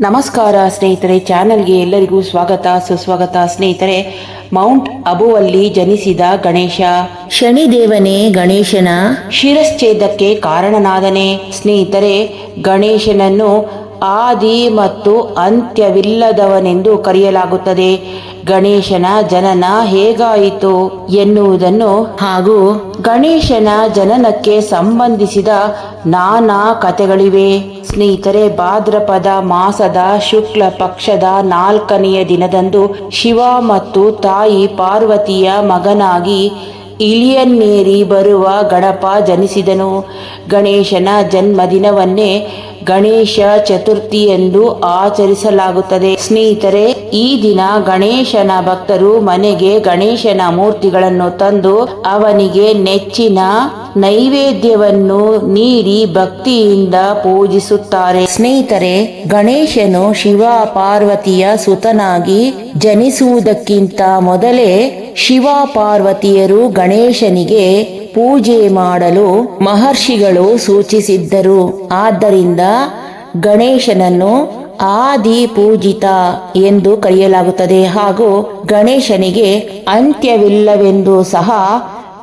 ನಮಸ್ಕಾರ ಸ್ನೇಹಿತರೆ ಚಾನೆಲ್ಗೆ ಎಲ್ಲರಿಗೂ ಸ್ವಾಗತ ಸುಸ್ವಾಗತ ಸ್ನೇಹಿತರೆ. ಮೌಂಟ್ ಅಬುವಲ್ಲಿ ಜನಿಸಿದ ಗಣೇಶ. ಶನಿದೇವನೇ ಗಣೇಶನ. ಶಿರಶ್ಛೇದಕ್ಕೆ ಕಾರಣನಾದನೆ. ಸ್ನೇಹಿತರೆ ಗಣೇಶನನ್ನು ಆದಿ ಮತ್ತು ಅಂತ್ಯವಿಲ್ಲದವನೆಂದು ಕರೆಯಲಾಗುತ್ತದೆ. ಗಣೇಶನ ಜನನ ಹೇಗಾಯಿತು ಎನ್ನುವುದನ್ನು ಹಾಗೂ ಗಣೇಶನ ಜನನಕ್ಕೆ ಸಂಬಂಧಿಸಿದ ನಾನಾ ಕಥೆಗಳಿವೆ. ಸ್ನೇಹಿತರೆ, ಭಾದ್ರಪದ ಮಾಸದ ಶುಕ್ಲ ಪಕ್ಷದ ನಾಲ್ಕನೆಯ ದಿನದಂದು ಶಿವ ಮತ್ತು ತಾಯಿ ಪಾರ್ವತಿಯ ಮಗನಾಗಿ ಇಳಿಯನ್ನೇರಿ ಬರುವ ಗಣಪ ಜನಿಸಿದನು. ಗಣೇಶನ ಜನ್ಮದಿನವನ್ನೇ ಗಣೇಶ ಚತುರ್ಥಿ ಎಂದು ಆಚರಿಸಲಾಗುತ್ತದೆ. ಸ್ನೇಹಿತರೆ, ಈ ದಿನ ಗಣೇಶನ ಭಕ್ತರು ಮನೆಗೆ ಗಣೇಶನ ಮೂರ್ತಿಗಳನ್ನು ತಂದು ಅವನಿಗೆ ನೆಚ್ಚಿನ ನೈವೇದ್ಯವನ್ನು ನೀಡಿ ಭಕ್ತಿಯಿಂದ ಪೂಜಿಸುತ್ತಾರೆ. ಸ್ನೇಹಿತರೆ, ಗಣೇಶನು ಶಿವ ಪಾರ್ವತಿಯ ಸುತನಾಗಿ ಜನಿಸುವುದಕ್ಕಿಂತ ಮೊದಲೇ ಶಿವ ಪಾರ್ವತಿಯರು ಗಣೇಶನಿಗೆ ಪೂಜೆ ಮಾಡಲು ಮಹರ್ಷಿಗಳು ಸೂಚಿಸಿದ್ದರು. ಆದ್ದರಿಂದ ಗಣೇಶನನ್ನು ಆದಿ ಪೂಜಿತ ಎಂದು ಕರೆಯಲಾಗುತ್ತದೆ. ಹಾಗೂ ಗಣೇಶನಿಗೆ ಅಂತ್ಯವಿಲ್ಲವೆಂದು ಸಹ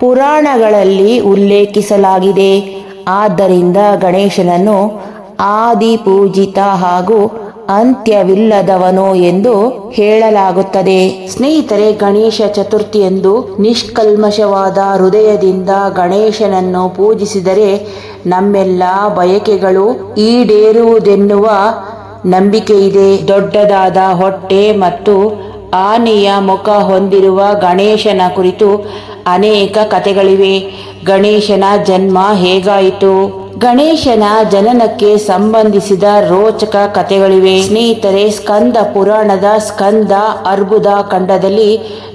ಪುರಾಣಗಳಲ್ಲಿ ಉಲ್ಲೇಖಿಸಲಾಗಿದೆ. ಆದ್ದರಿಂದ ಗಣೇಶನನ್ನು ಆದಿ ಪೂಜಿತ ಹಾಗೂ ಅಂತ್ಯವಿಲ್ಲದವನು ಎಂದು ಹೇಳಲಾಗುತ್ತದೆ. ಸ್ನೇಹಿತರೆ, ಗಣೇಶ ಚತುರ್ಥಿಯಂದು ನಿಷ್ಕಲ್ಮಶವಾದ ಹೃದಯದಿಂದ ಗಣೇಶನನ್ನು ಪೂಜಿಸಿದರೆ ನಮ್ಮೆಲ್ಲ ಬಯಕೆಗಳು ಈಡೇರುವುದೆನ್ನುವ ನಂಬಿಕೆ ಇದೆ ದೊಡ್ಡದಾದ ಹೊಟ್ಟೆ ಮತ್ತು ಆನೆಯ ಮುಖ ಹೊಂದಿರುವ ಗಣೇಶನ ಕುರಿತು ಅನೇಕ ಕಥೆಗಳಿವೆ. ಗಣೇಶನ ಜನ್ಮ ಹೇಗಾಯಿತು? ಗಣೇಶನ ಜನನಕ್ಕೆ ಸಂಬಂಧಿಸಿದ ರೋಚಕ ಕಥೆಗಳಿವೆ. ಸ್ನೇಹಿತರೆ, ಸ್ಕಂದ ಪುರಾಣದ ಸ್ಕಂದ ಅರ್ಬುದ ಖಂಡದಲ್ಲಿ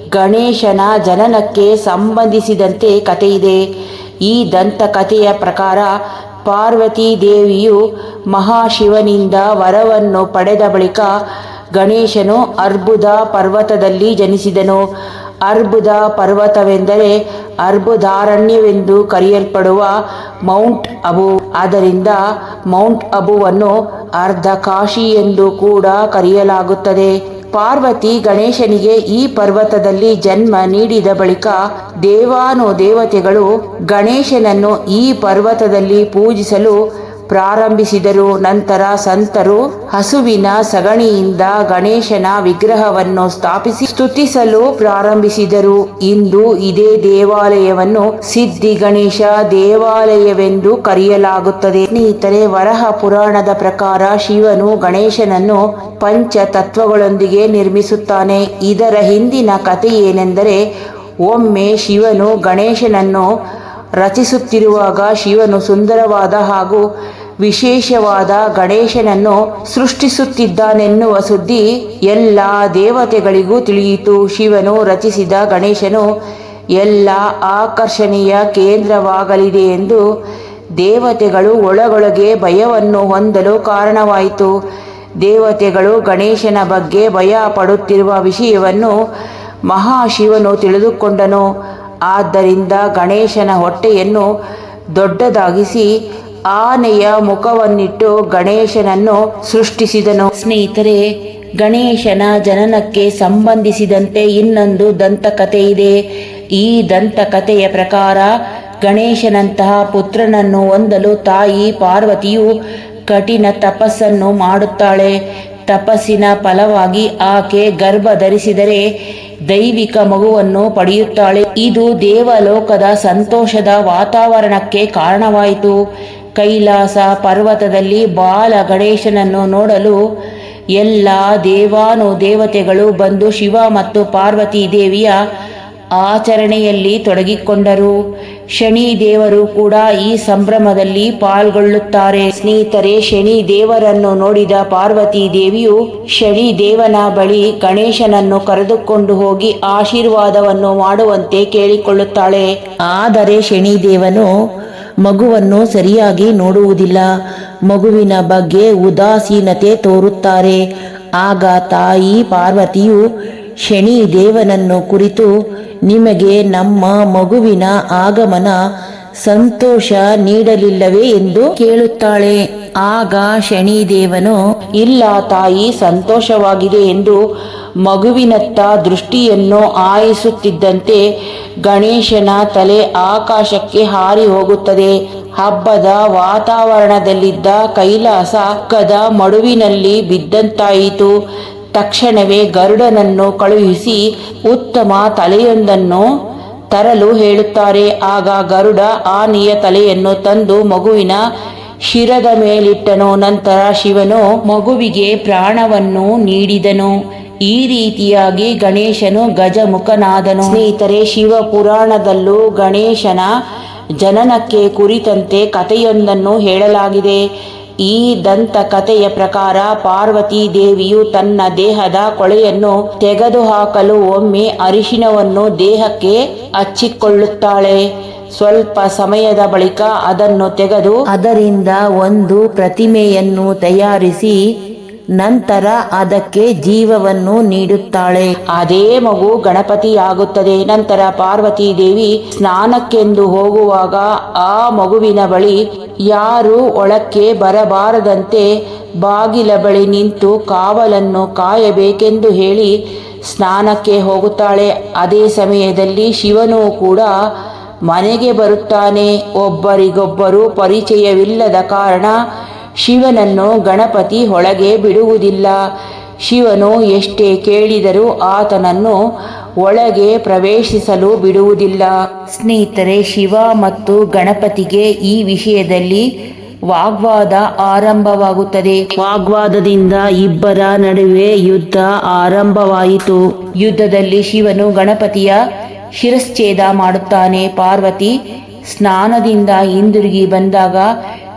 ಗಣೇಶನ ಜನನಕ್ಕೆ ಸಂಬಂಧಿಸಿದಂತೆ ಕಥೆಯಿದೆ. ಈ ದಂತಕಥೆಯ ಪ್ರಕಾರ ಪಾರ್ವತಿ ದೇವಿಯು ಮಹಾಶಿವನಿಂದ ವರವನ್ನು ಪಡೆದ ಬಳಿಕ ಗಣೇಶನು ಅರ್ಬುದ ಪರ್ವತದಲ್ಲಿ ಜನಿಸಿದನು. ಅರ್ಬುದ ಪರ್ವತವೆಂದರೆ ಅರ್ಬುದಾರಣ್ಯವೆಂದು ಕರೆಯಲ್ಪಡುವ ಮೌಂಟ್ ಅಬು. ಆದ್ದರಿಂದ ಮೌಂಟ್ ಅಬುವನ್ನು ಅರ್ಧ ಕಾಶಿ ಎಂದು ಕೂಡ ಕರೆಯಲಾಗುತ್ತದೆ. ಪಾರ್ವತಿ ಗಣೇಶನಿಗೆ ಈ ಪರ್ವತದಲ್ಲಿ ಜನ್ಮ ನೀಡಿದ ಬಳಿಕ ದೇವಾನು ದೇವತೆಗಳು ಗಣೇಶನನ್ನು ಈ ಪರ್ವತದಲ್ಲಿ ಪೂಜಿಸಲು ಪ್ರಾರಂಭಿಸಿದರು. ನಂತರ ಸಂತರು ಹಸುವಿನ ಸಗಣಿಯಿಂದ ಗಣೇಶನ ವಿಗ್ರಹವನ್ನು ಸ್ಥಾಪಿಸಿ ಸ್ತುತಿಸಲು ಪ್ರಾರಂಭಿಸಿದರು. ಇಂದು ಇದೇ ದೇವಾಲಯವನ್ನು ಸಿದ್ಧಿ ಗಣೇಶ ದೇವಾಲಯವೆಂದು ಕರೆಯಲಾಗುತ್ತದೆ. ಸ್ನೇಹಿತರೆ, ವರಹ ಪುರಾಣದ ಪ್ರಕಾರ ಶಿವನು ಗಣೇಶನನ್ನು ಪಂಚ ತತ್ವಗಳೊಂದಿಗೆ ನಿರ್ಮಿಸುತ್ತಾನೆ. ಇದರ ಹಿಂದಿನ ಕಥೆ ಏನೆಂದರೆ ಒಮ್ಮೆ ಶಿವನು ಗಣೇಶನನ್ನು ರಚಿಸುತ್ತಿರುವಾಗ ಶಿವನು ಸುಂದರವಾದ ಹಾಗೂ ವಿಶೇಷವಾದ ಗಣೇಶನನ್ನು ಸೃಷ್ಟಿಸುತ್ತಿದ್ದಾನೆನ್ನುವ ಸುದ್ದಿ ಎಲ್ಲ ದೇವತೆಗಳಿಗೂ ತಿಳಿಯಿತು. ಶಿವನು ರಚಿಸಿದ ಗಣೇಶನು ಎಲ್ಲ ಆಕರ್ಷಣೀಯ ಕೇಂದ್ರವಾಗಲಿದೆ ಎಂದು ದೇವತೆಗಳು ಒಳಗೊಳಗೆ ಭಯವನ್ನು ಹೊಂದಲು ಕಾರಣವಾಯಿತು. ದೇವತೆಗಳು ಗಣೇಶನ ಬಗ್ಗೆ ಭಯ ಪಡುತ್ತಿರುವ ವಿಷಯವನ್ನು ಮಹಾಶಿವನು ತಿಳಿದುಕೊಂಡನು. ಆದ್ದರಿಂದ ಗಣೇಶನ ಹೊಟ್ಟೆಯನ್ನು ದೊಡ್ಡದಾಗಿಸಿ ಆನೆಯ ಮುಖವನ್ನಿಟ್ಟು ಗಣೇಶನನ್ನು ಸೃಷ್ಟಿಸಿದನು. ಸ್ನೇಹಿತರೆ, ಗಣೇಶನ ಜನನಕ್ಕೆ ಸಂಬಂಧಿಸಿದಂತೆ ಇನ್ನೊಂದು ದಂತಕಥೆ ಇದೆ ಈ ದಂತಕಥೆಯ ಪ್ರಕಾರ, ಗಣೇಶನಂತಹ ಪುತ್ರನನ್ನು ಹೊಂದಲು ತಾಯಿ ಪಾರ್ವತಿಯು ಕಠಿಣ ತಪಸ್ಸನ್ನು ಮಾಡುತ್ತಾಳೆ. ತಪಸ್ಸಿನ ಫಲವಾಗಿ ಆಕೆ ಗರ್ಭ ಧರಿಸಿದರೆ ದೈವಿಕ ಮಗುವನ್ನು ಪಡೆಯುತ್ತಾಳೆ. ಇದು ದೇವಲೋಕದ ಸಂತೋಷದ ವಾತಾವರಣಕ್ಕೆ ಕಾರಣವಾಯಿತು. ಕೈಲಾಸ ಪರ್ವತದಲ್ಲಿ ಬಾಲ ಗಣೇಶನನ್ನು ನೋಡಲು ಎಲ್ಲ ದೇವಾನು ದೇವತೆಗಳು ಬಂದು ಶಿವ ಮತ್ತು ಪಾರ್ವತಿ ದೇವಿಯ ಆಚರಣೆಯಲ್ಲಿ ತೊಡಗಿಕೊಂಡರು. ಶನಿ ದೇವರು ಕೂಡ ಈ ಸಂಭ್ರಮದಲ್ಲಿ ಪಾಲ್ಗೊಳ್ಳುತ್ತಾರೆ. ಸ್ನೇಹಿತರೆ, ಶನಿ ದೇವರನ್ನು ನೋಡಿದ ಪಾರ್ವತಿ ದೇವಿಯು ಶನಿ ದೇವನ ಬಳಿ ಗಣೇಶನನ್ನು ಕರೆದುಕೊಂಡು ಹೋಗಿ ಆಶೀರ್ವಾದವನ್ನು ಮಾಡುವಂತೆ ಕೇಳಿಕೊಳ್ಳುತ್ತಾಳೆ. ಆದರೆ ಶನಿದೇವನು ಮಗುವನ್ನು ಸರಿಯಾಗಿ ನೋಡುವುದಿಲ್ಲ. ಮಗುವಿನ ಬಗ್ಗೆ ಉದಾಸೀನತೆ ತೋರುತ್ತಾರೆ. ಆಗ ತಾಯಿ ಪಾರ್ವತಿಯು ಶನಿ ದೇವನನ್ನು ಕುರಿತು, ನಿಮಗೆ ನಮ್ಮ ಮಗುವಿನ ಆಗಮನ ಸಂತೋಷ ನೀಡಲಿಲ್ಲವೇ ಎಂದು ಕೇಳುತ್ತಾಳೆ. ಆಗ ಶನಿದೇವನು, ಇಲ್ಲ ತಾಯಿ, ಸಂತೋಷವಾಗಿದೆ ಎಂದು ಮಗುವಿನತ್ತ ದೃಷ್ಟಿಯನ್ನು ಆಯಿಸುತ್ತಿದ್ದಂತೆ ಗಣೇಶನ ತಲೆ ಆಕಾಶಕ್ಕೆ ಹಾರಿ ಹೋಗುತ್ತದೆ. ಹಬ್ಬದ ವಾತಾವರಣದಲ್ಲಿದ್ದ ಕೈಲಾಸ ಕದ ಮಡುವಿನಲ್ಲಿ ಬಿದ್ದಂತಾಯಿತು. ತಕ್ಷಣವೇ ಗರುಡನನ್ನು ಕಳುಹಿಸಿ ಉತ್ತಮ ತಲೆಯೊಂದನ್ನು ತರಲು ಹೇಳುತ್ತಾರೆ. ಆಗ ಗರುಡ ಆನೆಯ ತಲೆಯನ್ನು ತಂದು ಮಗುವಿನ ಶಿರದ ಮೇಲಿಟ್ಟನು. ನಂತರ ಶಿವನು ಮಗುವಿಗೆ ಪ್ರಾಣವನ್ನು ನೀಡಿದನು. ಈ ರೀತಿಯಾಗಿ ಗಣೇಶನು ಗಜಮುಖನಾದನು. ಸ್ನೇಹಿತರೆ ಶಿವ ಪುರಾಣದಲ್ಲೂ ಗಣೇಶನ ಜನನಕ್ಕೆ ಕುರಿತಂತೆ ಕಥೆಯೊಂದನ್ನು ಹೇಳಲಾಗಿದೆ. ಈ ದಂತ ಕಥೆಯ ಪ್ರಕಾರ ಪಾರ್ವತಿ ದೇವಿಯು ತನ್ನ ದೇಹದ ಕೊಳೆಯನ್ನು ತೆಗೆದುಹಾಕಲು ಒಮ್ಮೆ ಅರಿಶಿನವನ್ನು ದೇಹಕ್ಕೆ ಹಚ್ಚಿಕೊಳ್ಳುತ್ತಾಳೆ. ಸ್ವಲ್ಪ ಸಮಯದ ಬಳಿಕ ಅದನ್ನು ತೆಗೆದು ಅದರಿಂದ ಒಂದು ಪ್ರತಿಮೆಯನ್ನು ತಯಾರಿಸಿ ನಂತರ ಅದಕ್ಕೆ ಜೀವವನ್ನು ನೀಡುತ್ತಾಳೆ. ಅದೇ ಮಗು ಗಣಪತಿಯಾಗುತ್ತದೆ. ನಂತರ ಪಾರ್ವತಿ ದೇವಿ ಸ್ನಾನಕ್ಕೆಂದು ಹೋಗುವಾಗ ಆ ಮಗುವಿನ ಬಳಿ ಯಾರು ಒಳಕ್ಕೆ ಬರಬಾರದಂತೆ ಬಾಗಿಲ ಬಳಿ ನಿಂತು ಕಾವಲನ್ನು ಕಾಯಬೇಕೆಂದು ಹೇಳಿ ಸ್ನಾನಕ್ಕೆ ಹೋಗುತ್ತಾಳೆ. ಅದೇ ಸಮಯದಲ್ಲಿ ಶಿವನು ಕೂಡ ಮನೆಗೆ ಬರುತ್ತಾನೆ. ಒಬ್ಬರಿಗೊಬ್ಬರು ಪರಿಚಯವಿಲ್ಲದ ಕಾರಣ ಶಿವನನ್ನು ಗಣಪತಿ ಒಳಗೆ ಬಿಡುವುದಿಲ್ಲ. ಶಿವನು ಎಷ್ಟೇ ಕೇಳಿದರೂ ಆತನನ್ನು ಒಳಗೆ ಪ್ರವೇಶಿಸಲು ಬಿಡುವುದಿಲ್ಲ. ಸ್ನೇಹಿತರೆ ಶಿವ ಮತ್ತು ಗಣಪತಿಗೆ ಈ ವಿಷಯದಲ್ಲಿ ವಾಗ್ವಾದ ಆರಂಭವಾಗುತ್ತದೆ. ವಾಗ್ವಾದದಿಂದ ಇಬ್ಬರ ನಡುವೆ ಯುದ್ಧ ಆರಂಭವಾಯಿತು. ಯುದ್ಧದಲ್ಲಿ ಶಿವನು ಗಣಪತಿಯ ಶಿರಶ್ಛೇದ ಮಾಡುತ್ತಾನೆ. ಪಾರ್ವತಿ ಸ್ನಾನದಿಂದ ಹಿಂದಿರುಗಿ ಬಂದಾಗ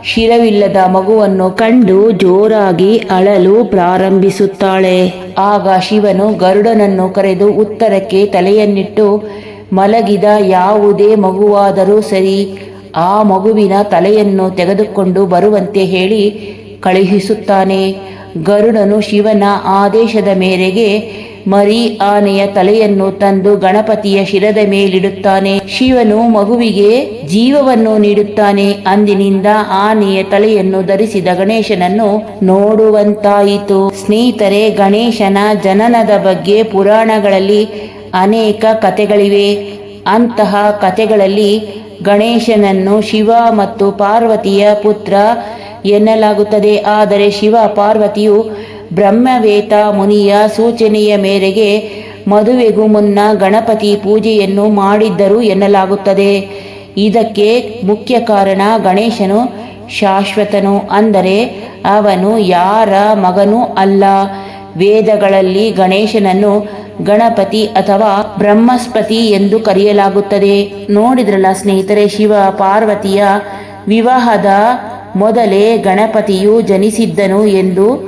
ಶಿರವಿಲ್ಲದ ಮಗುವನ್ನು ಕಂಡು ಜೋರಾಗಿ ಅಳಲು ಪ್ರಾರಂಭಿಸುತ್ತಾಳೆ. ಆಗ ಶಿವನು ಗರುಡನನ್ನು ಕರೆದು ಉತ್ತರಕ್ಕೆ ತಲೆಯನ್ನಿಟ್ಟು, ಮಲಗಿದ ಯಾವುದೇ ಮಗುವಾದರೂ ಸರಿ, ಆ ಮಗುವಿನ ತಲೆಯನ್ನು ತೆಗೆದುಕೊಂಡು ಬರುವಂತೆ ಹೇಳಿ ಕಳುಹಿಸುತ್ತಾನೆ. ಗರುಡನು ಶಿವನ ಆದೇಶದ ಮೇರೆಗೆ ಮರಿ ಆನೆಯ ತಲೆಯನ್ನು ತಂದು ಗಣಪತಿಯ ಶಿರದ ಮೇಲಿಡುತ್ತಾನೆ. ಶಿವನು ಮಗುವಿಗೆ ಜೀವವನ್ನು ನೀಡುತ್ತಾನೆ. ಅಂದಿನಿಂದ ಆನೆಯ ತಲೆಯನ್ನು ಧರಿಸಿದ ಗಣೇಶನನ್ನು ನೋಡುವಂತಾಯಿತು. ಸ್ನೇಹಿತರೆ, ಗಣೇಶನ ಜನನದ ಬಗ್ಗೆ ಪುರಾಣಗಳಲ್ಲಿ ಅನೇಕ ಕಥೆಗಳಿವೆ. ಅಂತಹ ಕಥೆಗಳಲ್ಲಿ ಗಣೇಶನನ್ನು ಶಿವ ಮತ್ತು ಪಾರ್ವತಿಯ ಪುತ್ರ ಎನ್ನಲಾಗುತ್ತದೆ. ಆದರೆ ಶಿವ ಪಾರ್ವತಿಯು ಬ್ರಹ್ಮವೇತ ಮುನಿಯ ಸೂಚನೆಯ ಮೇರೆಗೆ ಮದುವೆಗೂ ಮುನ್ನ ಗಣಪತಿ ಪೂಜೆಯನ್ನು ಮಾಡಿದ್ದರು ಎನ್ನಲಾಗುತ್ತದೆ. ಇದಕ್ಕೆ ಮುಖ್ಯ ಕಾರಣ ಗಣೇಶನು ಶಾಶ್ವತನು ಅಂದರೆ ಅವನು ಯಾರ ಮಗನೂ ಅಲ್ಲ. ವೇದಗಳಲ್ಲಿ ಗಣೇಶನನ್ನು ಗಣಪತಿ ಅಥವಾ ಬ್ರಹ್ಮಸ್ಪತಿ ಎಂದು ಕರೆಯಲಾಗುತ್ತದೆ. ನೋಡಿದ್ರಲ್ಲ ಸ್ನೇಹಿತರೆ, ಶಿವ ಪಾರ್ವತಿಯ ವಿವಾಹದ ಮೊದಲೇ ಗಣಪತಿಯು ಜನಿಸಿದ್ದನು ಎಂದು